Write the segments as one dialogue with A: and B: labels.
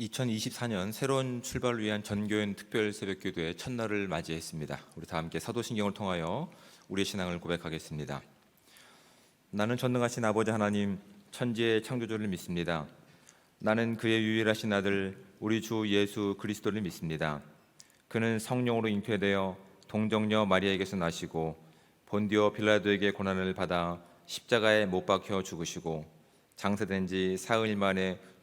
A: 2024년 새로운 출발을 위한 전교연 특별 새벽기도의 첫날을 맞이했습니다. 우리 다 함께 사도신경을 통하여 우리의 신앙을 고백하겠습니다. 나는 전능하신 아버지 하나님 천지의 창조주를 믿습니다. 나는 그의 유일하신 아들 우리 주 예수 그리스도를 믿습니다. 그는 성령으로 잉태되어 동정녀 마리아에게서 나시고 본디오 빌라도에게 고난을 받아 십자가에 못 박혀 죽으시고 장사된 지 사흘 만에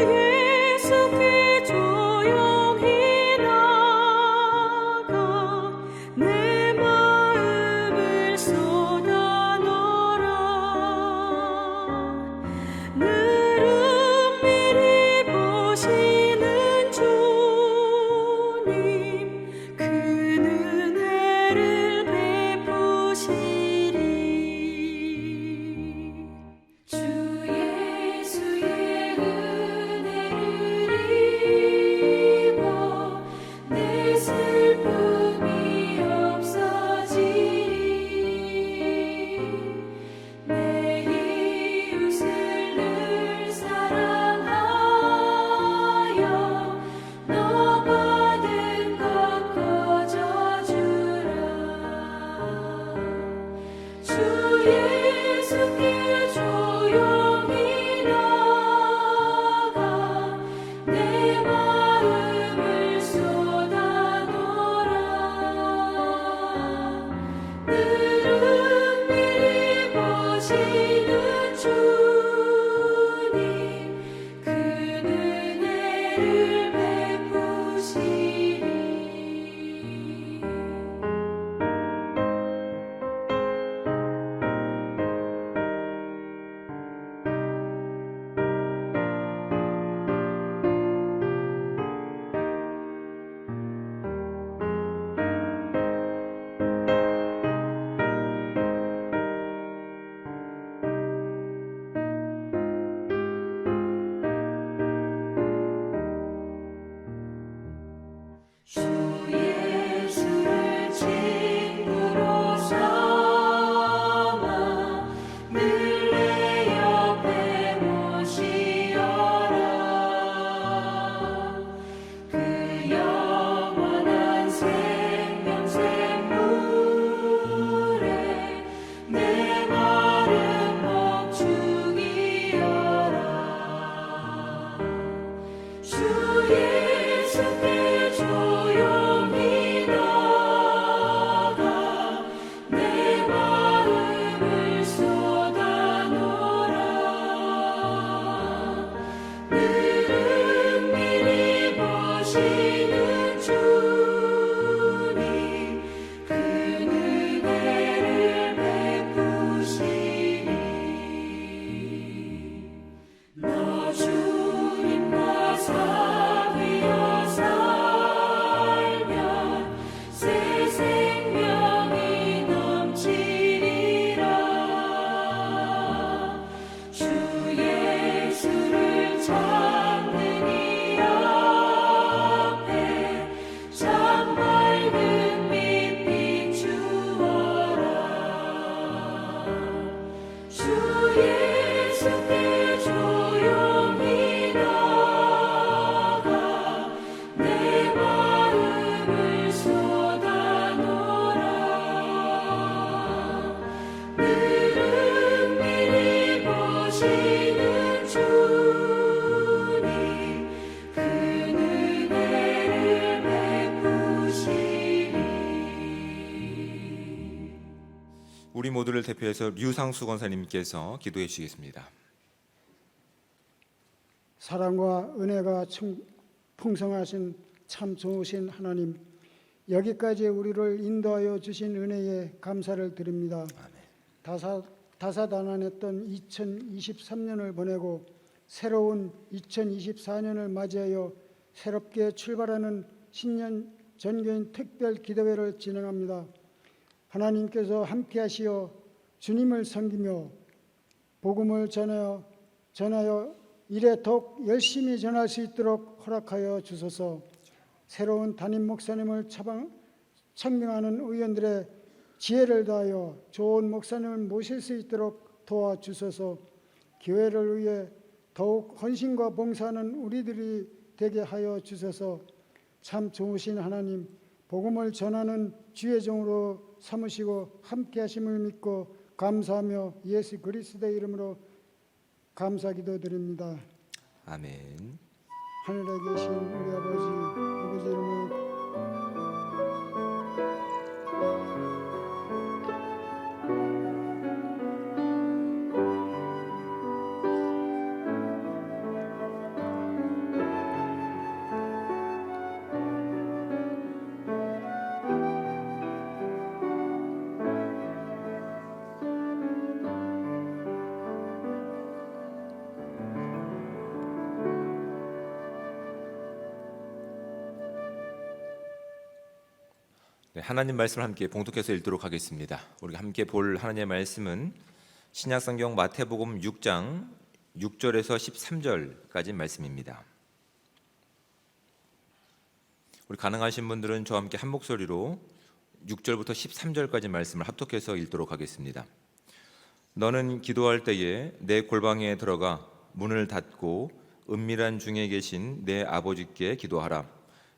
B: 예
A: 모두를 대표해서 류상수 권사님께서 기도해 주시겠습니다.
C: 사랑과 은혜가 청- 풍성하신 참 좋으신 하나님 여기까지 우리를 인도하여 주신 은혜에 감사를 드립니다. 다사 다사다난했던 2023년을 보내고 새로운 2024년을 맞이하여 새롭게 출발하는 신년 전교인 특별 기도회를 진행합니다. 하나님께서 함께 하시어 주님을 섬기며 복음을 전하여 전하여 일에 더욱 열심히 전할 수 있도록 허락하여 주소서. 새로운 담임 목사님을 처방, 청명하는 의원들의 지혜를 다하여 좋은 목사님을 모실 수 있도록 도와주소서. 교회를 위해 더욱 헌신과 봉사하는 우리들이 되게 하여 주소서. 참 좋으신 하나님, 복음을 전하는 주의 종으로 삼으시고 함께 하심을 믿고 감사하며 예수 그리스도의 이름으로 감사 기도 드립니다.
A: 아멘.
C: 하늘에 계신 우리 아버지, 아버지 이름을
A: 하나님 말씀을 함께 봉독해서 읽도록 하겠습니다. 우리가 함께 볼 하나님의 말씀은 신약성경 마태복음 6장 6절에서 13절까지 말씀입니다. 우리 가능하신 분들은 저와 함께 한 목소리로 6절부터 13절까지 말씀을 합독해서 읽도록 하겠습니다. 너는 기도할 때에 내 골방에 들어가 문을 닫고 은밀한 중에 계신 내 아버지께 기도하라.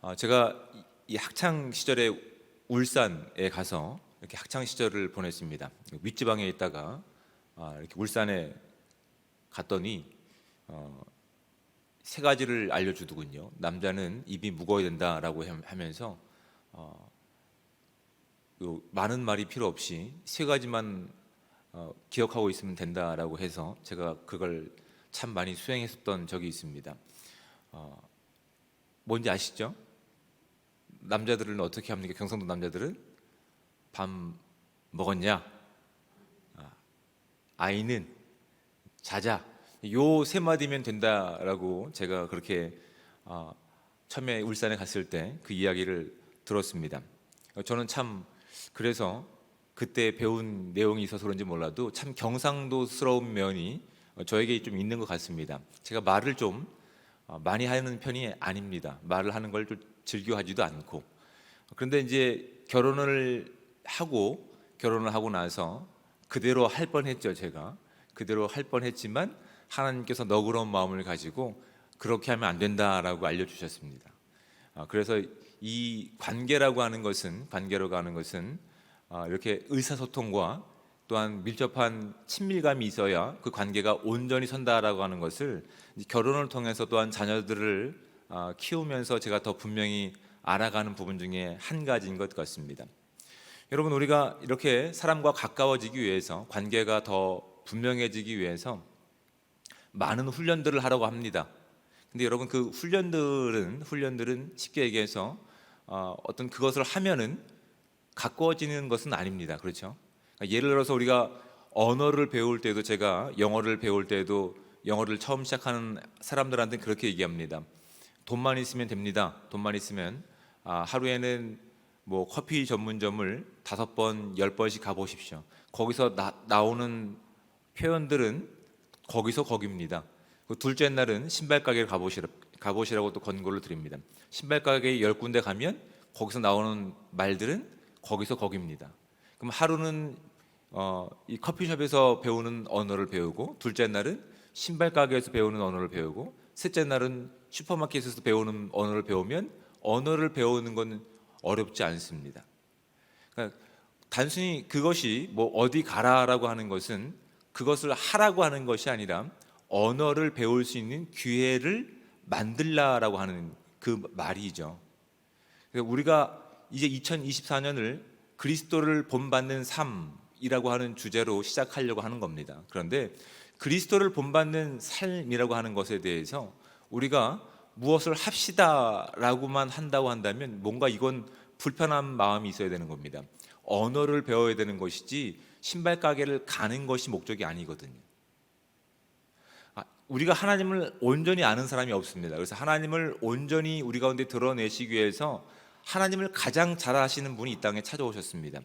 A: 어, 제가 이 학창 시절에 울산에 가서 이렇게 학창 시절을 보냈습니다. 윗지방에 있다가 아, 이렇게 울산에 갔더니 어, 세 가지를 알려주더군요. 남자는 입이 무거워야 된다라고 함- 하면서 어, 요 많은 말이 필요 없이 세 가지만 어, 기억하고 있으면 된다라고 해서 제가 그걸 참 많이 수행했었던 적이 있습니다. 어, 뭔지 아시죠? 남자들은 어떻게 합니까? 경상도 남자들은 밥 먹었냐? 아, 아이는 자자. 요 세 마디면 된다라고 제가 그렇게 어, 처음에 울산에 갔을 때 그 이야기를 들었습니다. 어, 저는 참 그래서 그때 배운 내용이 있어서 그런지 몰라도 참 경상도스러운 면이 어, 저에게 좀 있는 것 같습니다. 제가 말을 좀 어, 많이 하는 편이 아닙니다. 말을 하는 걸좀 즐겨하지도 않고 그런데 이제 결혼을 하고 결혼을 하고 나서 그대로 할 뻔했죠. 제가 그대로 할 뻔했지만 하나님께서 너그러운 마음을 가지고 그렇게 하면 안 된다라고 알려주셨습니다. 아, 그래서 이 관계라고 하는 것은 관계라고 하는 것은 아, 이렇게 의사소통과 또한 밀접한 친밀감이 있어야 그 관계가 온전히 선다라고 하는 것을 결혼을 통해서 또한 자녀들을 아, 키우면서 제가 더 분명히 알아가는 부분 중에 한 가지인 것 같습니다. 여러분 우리가 이렇게 사람과 가까워지기 위해서 관계가 더 분명해지기 위해서 많은 훈련들을 하라고 합니다. 근데 여러분 그 훈련들은 훈련들은 쉽게 얘기해서 어, 어떤 그것을 하면은 가까워지는 것은 아닙니다. 그렇죠? 그러니까 예를 들어서 우리가 언어를 배울 때도 제가 영어를 배울 때도 영어를 처음 시작하는 사람들한테는 그렇게 얘기합니다. 돈만 있으면 됩니다. 돈만 있으면 아, 하루에는 뭐 커피 전문점을 다섯 번, 열 번씩 가보십시오. 거기서 나, 나오는 표현들은 거기서 거기입니다. 그 둘째 날은 신발 가게를 가보시라, 가보시라고 또 권고를 드립니다. 신발 가게 열 군데 가면 거기서 나오는 말들은 거기서 거기입니다. 그럼 하루는 어, 이 커피숍에서 배우는 언어를 배우고 둘째 날은 신발 가게에서 배우는 언어를 배우고 셋째 날은 슈퍼마켓에서 배우는 언어를 배우면 언어를 배우는 건 어렵지 않습니다. 그러니까 단순히 그것이 뭐 어디 가라라고 하는 것은 그것을 하라고 하는 것이 아니라 언어를 배울 수 있는 기회를 만들라라고 하는 그 말이죠. 그러니까 우리가 이제 2024년을 그리스도를 본받는 삶이라고 하는 주제로 시작하려고 하는 겁니다. 그런데 그리스도를 본받는 삶이라고 하는 것에 대해서 우리가 무엇을 합시다라고만 한다고 한다면 뭔가 이건 불편한 마음이 있어야 되는 겁니다. 언어를 배워야 되는 것이지 신발 가게를 가는 것이 목적이 아니거든요. 아, 우리가 하나님을 온전히 아는 사람이 없습니다. 그래서 하나님을 온전히 우리 가운데 드러내시기 위해서 하나님을 가장 잘 아시는 분이 이 땅에 찾아오셨습니다.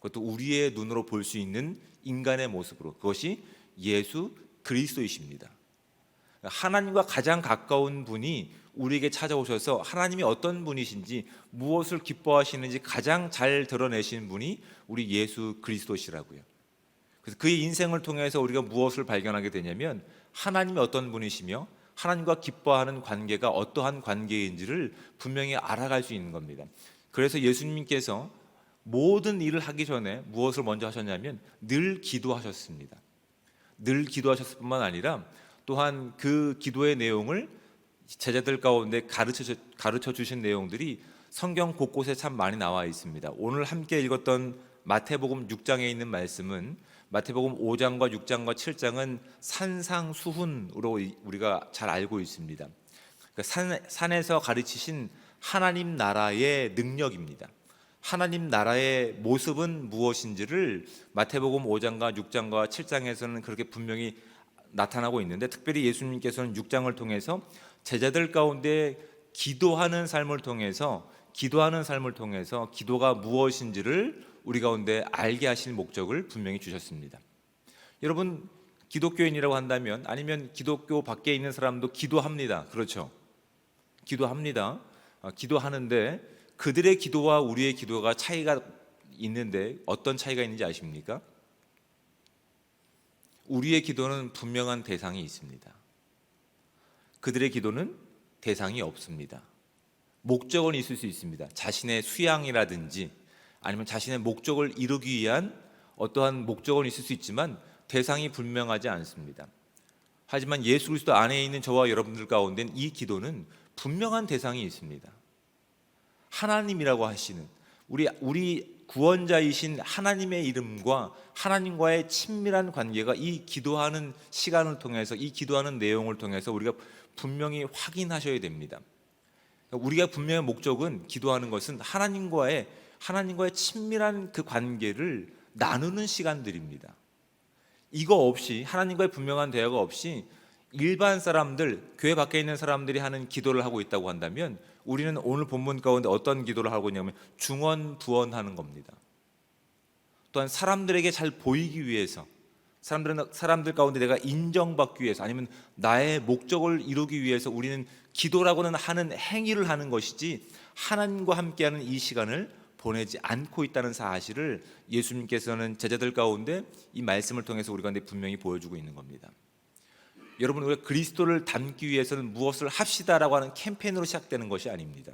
A: 그것도 우리의 눈으로 볼 수 있는 인간의 모습으로 그것이 예수 그리스도이십니다. 하나님과 가장 가까운 분이 우리에게 찾아오셔서 하나님이 어떤 분이신지 무엇을 기뻐하시는지 가장 잘 드러내시는 분이 우리 예수 그리스도시라고요. 그래서 그의 인생을 통해서 우리가 무엇을 발견하게 되냐면 하나님이 어떤 분이시며 하나님과 기뻐하는 관계가 어떠한 관계인지를 분명히 알아갈 수 있는 겁니다. 그래서 예수님께서 모든 일을 하기 전에 무엇을 먼저 하셨냐면 늘 기도하셨습니다. 늘 기도하셨을 뿐만 아니라 또한 그 기도의 내용을 제자들 가운데 가르쳐 가르쳐 주신 내용들이 성경 곳곳에 참 많이 나와 있습니다. 오늘 함께 읽었던 마태복음 6장에 있는 말씀은 마태복음 5장과 6장과 7장은 산상수훈으로 우리가 잘 알고 있습니다. 그러니까 산, 산에서 가르치신 하나님 나라의 능력입니다. 하나님 나라의 모습은 무엇인지를 마태복음 5장과 6장과 7장에서는 그렇게 분명히 나타나고 있는데 특별히 예수님께서는 6장을 통해서 제자들 가운데 기도하는 삶을 통해서 기도하는 삶을 통해서 기도가 무엇인지를 우리 가운데 알게 하실 목적을 분명히 주셨습니다. 여러분 기독교인이라고 한다면 아니면 기독교 밖에 있는 사람도 기도합니다. 그렇죠? 기도합니다. 아, 기도하는데 그들의 기도와 우리의 기도가 차이가 있는데 어떤 차이가 있는지 아십니까? 우리의 기도는 분명한 대상이 있습니다. 그들의 기도는 대상이 없습니다. 목적은 있을 수 있습니다. 자신의 수양이라든지 아니면 자신의 목적을 이루기 위한 어떠한 목적은 있을 수 있지만 대상이 분명하지 않습니다. 하지만 예수 그리스도 안에 있는 저와 여러분들 가운데는 이 기도는 분명한 대상이 있습니다. 하나님이라고 하시는 우리 우리 구원자이신 하나님의 이름과 하나님과의 친밀한 관계가 이 기도하는 시간을 통해서 이 기도하는 내용을 통해서 우리가 분명히 확인하셔야 됩니다. 우리가 분명한 목적은 기도하는 것은 하나님과의 하나님과의 친밀한 그 관계를 나누는 시간들입니다. 이거 없이 하나님과의 분명한 대화가 없이 일반 사람들 교회 밖에 있는 사람들이 하는 기도를 하고 있다고 한다면 우리는 오늘 본문 가운데 어떤 기도를 하고 있냐면 중언부언하는 겁니다. 또한 사람들에게 잘 보이기 위해서 사람들은 사람들 가운데 내가 인정받기 위해서 아니면 나의 목적을 이루기 위해서 우리는 기도라고는 하는 행위를 하는 것이지 하나님과 함께하는 이 시간을 보내지 않고 있다는 사실을 예수님께서는 제자들 가운데 이 말씀을 통해서 우리 가운데 분명히 보여주고 있는 겁니다. 여러분 우리가 그리스도를 닮기 위해서는 무엇을 합시다라고 하는 캠페인으로 시작되는 것이 아닙니다.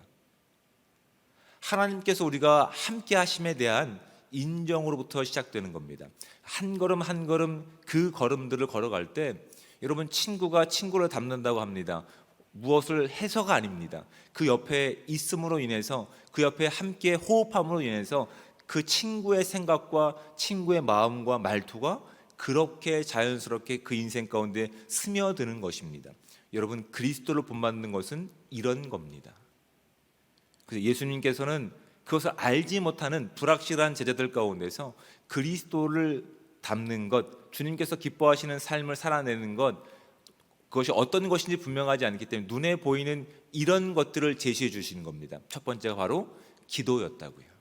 A: 하나님께서 우리가 함께 하심에 대한 인정으로부터 시작되는 겁니다. 한 걸음 한 걸음 그 걸음들을 걸어갈 때 여러분 친구가 친구를 닮는다고 합니다. 무엇을 해서가 아닙니다. 그 옆에 있음으로 인해서 그 옆에 함께 호흡함으로 인해서 그 친구의 생각과 친구의 마음과 말투가 그렇게 자연스럽게 그 인생 가운데 스며드는 것입니다. 여러분 그리스도를 본받는 것은 이런 겁니다. 그래서 예수님께서는 그것을 알지 못하는 불확실한 제자들 가운데서 그리스도를 담는 것, 주님께서 기뻐하시는 삶을 살아내는 것, 그것이 어떤 것인지 분명하지 않기 때문에 눈에 보이는 이런 것들을 제시해 주시는 겁니다. 첫 번째가 바로 기도였다고요.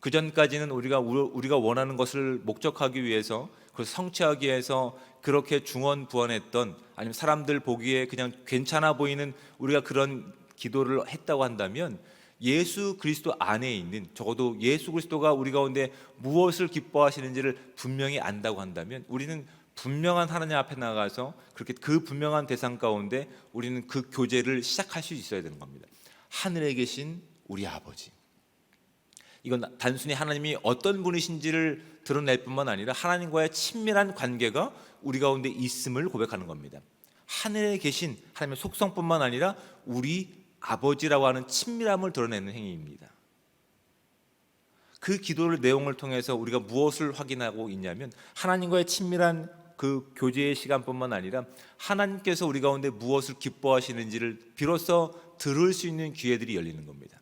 A: 그 전까지는 우리가 우리가 원하는 것을 목적하기 위해서 그 성취하기 위해서 그렇게 중언부언했던 아니면 사람들 보기에 그냥 괜찮아 보이는 우리가 그런 기도를 했다고 한다면 예수 그리스도 안에 있는 적어도 예수 그리스도가 우리 가운데 무엇을 기뻐하시는지를 분명히 안다고 한다면 우리는 분명한 하나님 앞에 나가서 그렇게 그 분명한 대상 가운데 우리는 그 교제를 시작할 수 있어야 되는 겁니다. 하늘에 계신 우리 아버지. 이건 단순히 하나님이 어떤 분이신지를 드러낼 뿐만 아니라 하나님과의 친밀한 관계가 우리 가운데 있음을 고백하는 겁니다. 하늘에 계신 하나님의 속성뿐만 아니라 우리 아버지라고 하는 친밀함을 드러내는 행위입니다. 그 기도를 내용을 통해서 우리가 무엇을 확인하고 있냐면 하나님과의 친밀한 그 교제의 시간뿐만 아니라 하나님께서 우리 가운데 무엇을 기뻐하시는지를 비로소 들을 수 있는 기회들이 열리는 겁니다.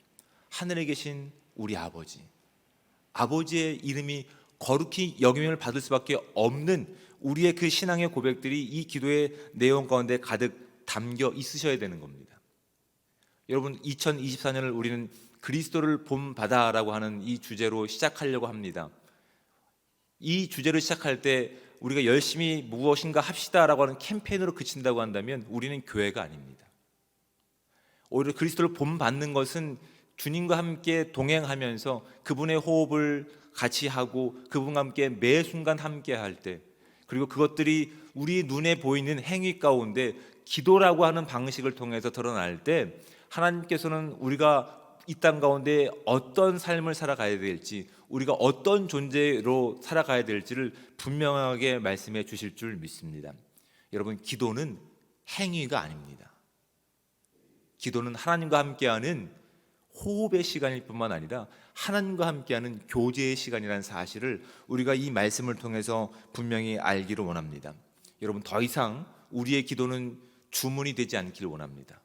A: 하늘에 계신 우리 아버지, 아버지의 이름이 거룩히 여김을 받을 수밖에 없는 우리의 그 신앙의 고백들이 이 기도의 내용 가운데 가득 담겨 있으셔야 되는 겁니다. 여러분 2024년을 우리는 그리스도를 본받아라고 하는 이 주제로 시작하려고 합니다. 이 주제를 시작할 때 우리가 열심히 무엇인가 합시다라고 하는 캠페인으로 그친다고 한다면 우리는 교회가 아닙니다. 오히려 그리스도를 본받는 것은 주님과 함께 동행하면서 그분의 호흡을 같이 하고 그분과 함께 매 순간 함께 할 때 그리고 그것들이 우리 눈에 보이는 행위 가운데 기도라고 하는 방식을 통해서 드러날 때 하나님께서는 우리가 이 땅 가운데 어떤 삶을 살아가야 될지 우리가 어떤 존재로 살아가야 될지를 분명하게 말씀해 주실 줄 믿습니다. 여러분 기도는 행위가 아닙니다. 기도는 하나님과 함께하는 호흡의 시간일 뿐만 아니라 하나님과 함께하는 교제의 시간이라는 사실을 우리가 이 말씀을 통해서 분명히 알기를 원합니다. 여러분 더 이상 우리의 기도는 주문이 되지 않기를 원합니다.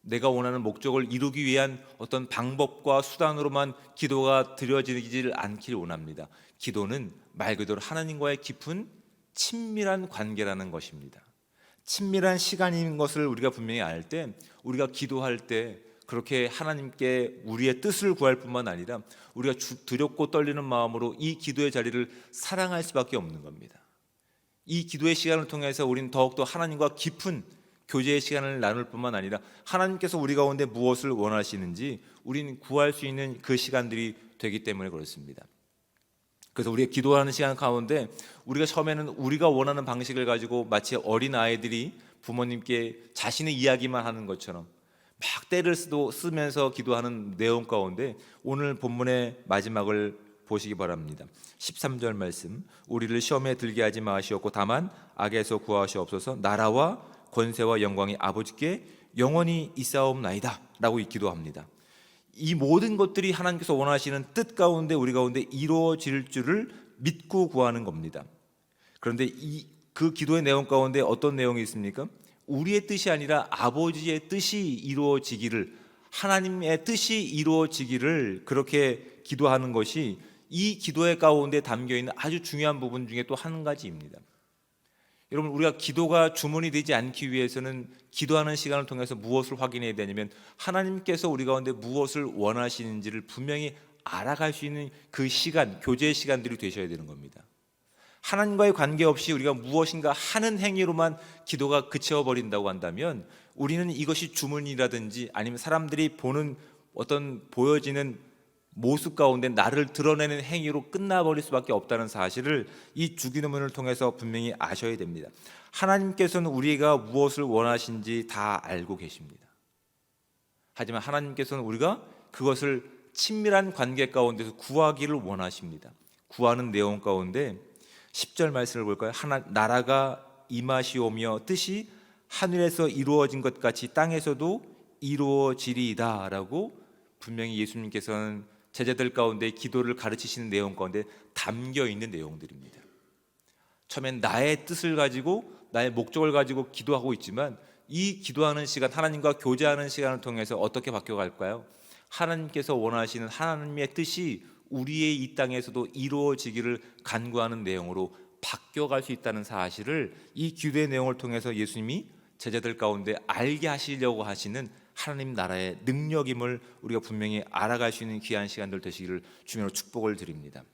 A: 내가 원하는 목적을 이루기 위한 어떤 방법과 수단으로만 기도가 드려지질 않기를 원합니다. 기도는 말 그대로 하나님과의 깊은 친밀한 관계라는 것입니다. 친밀한 시간인 것을 우리가 분명히 알 때 우리가 기도할 때 그렇게 하나님께 우리의 뜻을 구할 뿐만 아니라 우리가 두렵고 떨리는 마음으로 이 기도의 자리를 사랑할 수밖에 없는 겁니다. 이 기도의 시간을 통해서 우리는 더욱더 하나님과 깊은 교제의 시간을 나눌 뿐만 아니라 하나님께서 우리 가운데 무엇을 원하시는지 우리는 구할 수 있는 그 시간들이 되기 때문에 그렇습니다. 그래서 우리가 기도하는 시간 가운데 우리가 처음에는 우리가 원하는 방식을 가지고 마치 어린 아이들이 부모님께 자신의 이야기만 하는 것처럼 막 때를 쓰도 쓰면서 기도하는 내용 가운데 오늘 본문의 마지막을 보시기 바랍니다. 13절 말씀 우리를 시험에 들게 하지 마시옵고 다만 악에서 구하시옵소서 나라와 권세와 영광이 아버지께 영원히 있사옵나이다라고 기도합니다. 이 모든 것들이 하나님께서 원하시는 뜻 가운데 우리 가운데 이루어질 줄을 믿고 구하는 겁니다. 그런데 이 그 기도의 내용 가운데 어떤 내용이 있습니까? 우리의 뜻이 아니라 아버지의 뜻이 이루어지기를 하나님의 뜻이 이루어지기를 그렇게 기도하는 것이 이 기도의 가운데 담겨 있는 아주 중요한 부분 중에 또 한 가지입니다. 여러분 우리가 기도가 주문이 되지 않기 위해서는 기도하는 시간을 통해서 무엇을 확인해야 되냐면 하나님께서 우리 가운데 무엇을 원하시는지를 분명히 알아갈 수 있는 그 시간, 교제의 시간들이 되셔야 되는 겁니다. 하나님과의 관계없이 우리가 무엇인가 하는 행위로만 기도가 그쳐 버린다고 한다면 우리는 이것이 주문이라든지 아니면 사람들이 보는 어떤 보여지는 모습 가운데 나를 드러내는 행위로 끝나버릴 수밖에 없다는 사실을 이 주기도문을 통해서 분명히 아셔야 됩니다. 하나님께서는 우리가 무엇을 원하신지 다 알고 계십니다. 하지만 하나님께서는 우리가 그것을 친밀한 관계 가운데서 구하기를 원하십니다. 구하는 내용 가운데 10절 말씀을 볼까요? 하나 나라가 임하시오며 뜻이 하늘에서 이루어진 것 같이 땅에서도 이루어지리이다라고 분명히 예수님께서는 제자들 가운데 기도를 가르치시는 내용 가운데 담겨 있는 내용들입니다. 처음엔 나의 뜻을 가지고 나의 목적을 가지고 기도하고 있지만 이 기도하는 시간 하나님과 교제하는 시간을 통해서 어떻게 바뀌어 갈까요? 하나님께서 원하시는 하나님의 뜻이 우리의 이 땅에서도 이루어지기를 간구하는 내용으로 바뀌어갈 수 있다는 사실을 이 기도의 내용을 통해서 예수님이 제자들 가운데 알게 하시려고 하시는 하나님 나라의 능력임을 우리가 분명히 알아갈 수 있는 귀한 시간들 되시기를 주님으로 축복을 드립니다.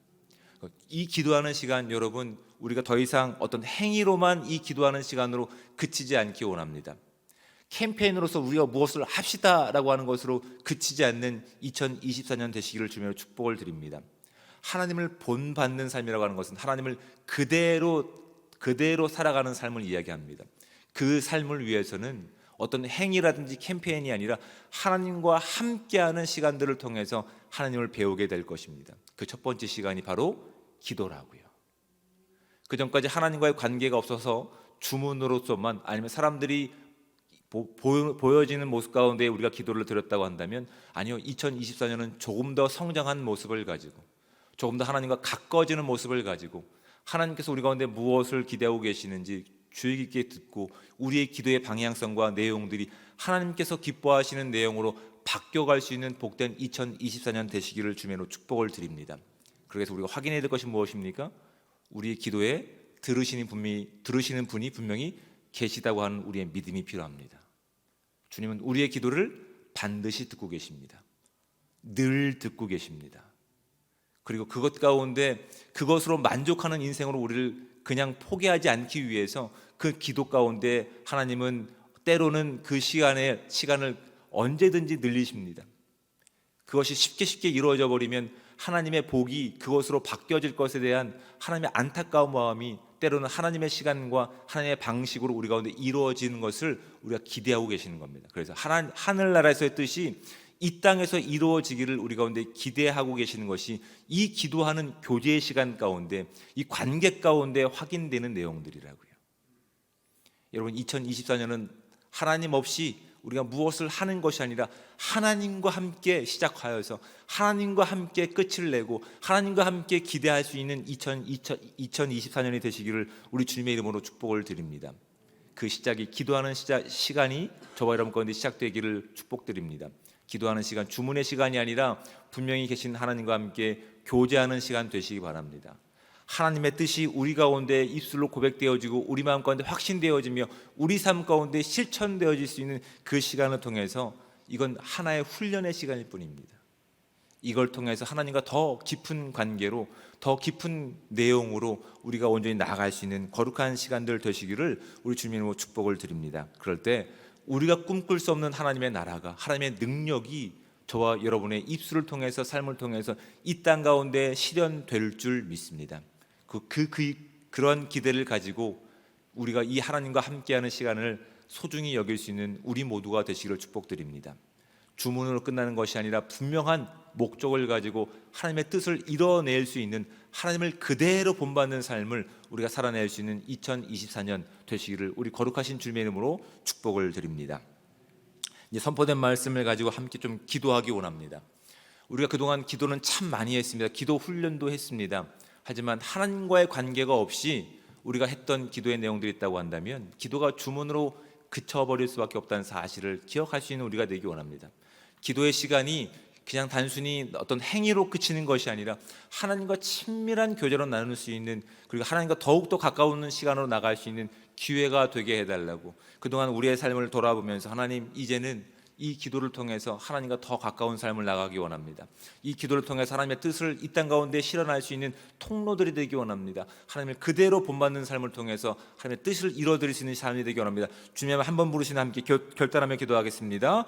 A: 이 기도하는 시간 여러분 우리가 더 이상 어떤 행위로만 이 기도하는 시간으로 그치지 않기 원합니다. 캠페인으로서 우리가 무엇을 합시다라고 하는 것으로 그치지 않는 2024년 되시기를 주님으로 축복을 드립니다. 하나님을 본받는 삶이라고 하는 것은 하나님을 그대로 그대로 살아가는 삶을 이야기합니다. 그 삶을 위해서는 어떤 행위라든지 캠페인이 아니라 하나님과 함께하는 시간들을 통해서 하나님을 배우게 될 것입니다. 그 첫 번째 시간이 바로 기도라고요. 그 전까지 하나님과의 관계가 없어서 주문으로서만 아니면 사람들이 보, 보, 보여지는 모습 가운데 우리가 기도를 드렸다고 한다면 아니요 2024년은 조금 더 성장한 모습을 가지고 조금 더 하나님과 가까워지는 모습을 가지고 하나님께서 우리 가운데 무엇을 기대하고 계시는지 주의 깊게 듣고 우리의 기도의 방향성과 내용들이 하나님께서 기뻐하시는 내용으로 바뀌어갈 수 있는 복된 2024년 되시기를 주면으로 축복을 드립니다. 그래서 우리가 확인해야 될 것이 무엇입니까? 우리의 기도에 들으시는 분이 들으시는 분이 분명히 계시다고 하는 우리의 믿음이 필요합니다. 주님은 우리의 기도를 반드시 듣고 계십니다. 늘 듣고 계십니다. 그리고 그것 가운데 그것으로 만족하는 인생으로 우리를 그냥 포기하지 않기 위해서 그 기도 가운데 하나님은 때로는 그 시간에 시간을 언제든지 늘리십니다. 그것이 쉽게 쉽게 이루어져 버리면 하나님의 복이 그것으로 바뀌어질 것에 대한 하나님의 안타까운 마음이 때로는 하나님의 시간과 하나님의 방식으로 우리 가운데 이루어지는 것을 우리가 기대하고 계시는 겁니다. 그래서 하나, 하늘나라에서의 뜻이 이 땅에서 이루어지기를 우리 가운데 기대하고 계시는 것이 이 기도하는 교제의 시간 가운데 이 관계 가운데 확인되는 내용들이라고요. 여러분 2024년은 하나님 없이 우리가 무엇을 하는 것이 아니라 하나님과 함께 시작하여서 하나님과 함께 끝을 내고 하나님과 함께 기대할 수 있는 2024년이 되시기를 우리 주님의 이름으로 축복을 드립니다. 그 시작이 기도하는 시작, 시간이 저와 여러분 가운데 시작되기를 축복드립니다. 기도하는 시간, 주문의 시간이 아니라 분명히 계신 하나님과 함께 교제하는 시간 되시기 바랍니다. 하나님의 뜻이 우리 가운데 입술로 고백되어지고 우리 마음 가운데 확신되어지며 우리 삶 가운데 실천되어질 수 있는 그 시간을 통해서 이건 하나의 훈련의 시간일 뿐입니다. 이걸 통해서 하나님과 더 깊은 관계로 더 깊은 내용으로 우리가 온전히 나아갈 수 있는 거룩한 시간들 되시기를 우리 주님으로 축복을 드립니다. 그럴 때 우리가 꿈꿀 수 없는 하나님의 나라가 하나님의 능력이 저와 여러분의 입술을 통해서 삶을 통해서 이 땅 가운데 실현될 줄 믿습니다. 그, 그, 그 그런 기대를 가지고 우리가 이 하나님과 함께하는 시간을 소중히 여길 수 있는 우리 모두가 되시기를 축복드립니다. 주문으로 끝나는 것이 아니라 분명한 목적을 가지고 하나님의 뜻을 이뤄낼 수 있는 하나님을 그대로 본받는 삶을 우리가 살아낼 수 있는 2024년 되시기를 우리 거룩하신 주님의 이름으로 축복을 드립니다. 이제 선포된 말씀을 가지고 함께 좀 기도하기 원합니다. 우리가 그동안 기도는 참 많이 했습니다. 기도 훈련도 했습니다. 하지만 하나님과의 관계가 없이 우리가 했던 기도의 내용들이 있다고 한다면 기도가 주문으로 그쳐버릴 수밖에 없다는 사실을 기억할 수 있는 우리가 되기 원합니다. 기도의 시간이 그냥 단순히 어떤 행위로 그치는 것이 아니라 하나님과 친밀한 교제로 나눌 수 있는 그리고 하나님과 더욱더 가까운 시간으로 나갈 수 있는 기회가 되게 해달라고 그동안 우리의 삶을 돌아보면서 하나님 이제는 이 기도를 통해서 하나님과 더 가까운 삶을 나가기 원합니다. 이 기도를 통해서 하나님의 뜻을 이 땅 가운데 실현할 수 있는 통로들이 되기 원합니다. 하나님을 그대로 본받는 삶을 통해서 하나님의 뜻을 이뤄드릴 수 있는 삶이 되기 원합니다. 주님 한번 부르시는 함께 결, 결단하며 기도하겠습니다.